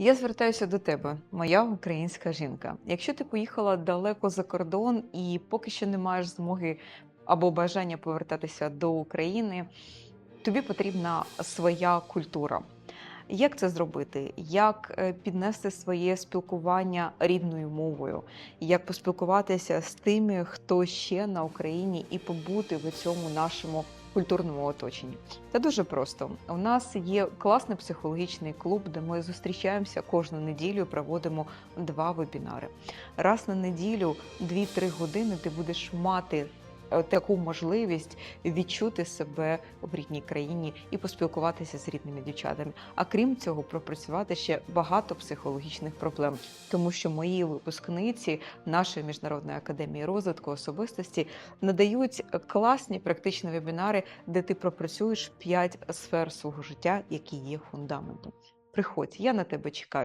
Я звертаюся до тебе, моя українська жінка. Якщо ти поїхала далеко за кордон і поки що не маєш змоги або бажання повертатися до України, тобі потрібна своя культура. Як це зробити? Як е, піднести своє спілкування рідною мовою? Як поспілкуватися з тими, хто ще на Україні, і побути в цьому нашому культурному оточенні? Це дуже просто. У нас є класний психологічний клуб, де ми зустрічаємося кожну неділю, проводимо два вебінари. Раз на неділю, 2-3 години ти будеш мати таку можливість відчути себе в рідній країні і поспілкуватися з рідними дівчатами. А крім цього, пропрацювати ще багато психологічних проблем, тому що мої випускниці нашої міжнародної академії розвитку особистості надають класні практичні вебінари, де ти пропрацюєш п'ять сфер свого життя, які є фундаментом. Приходь, я на тебе чекаю.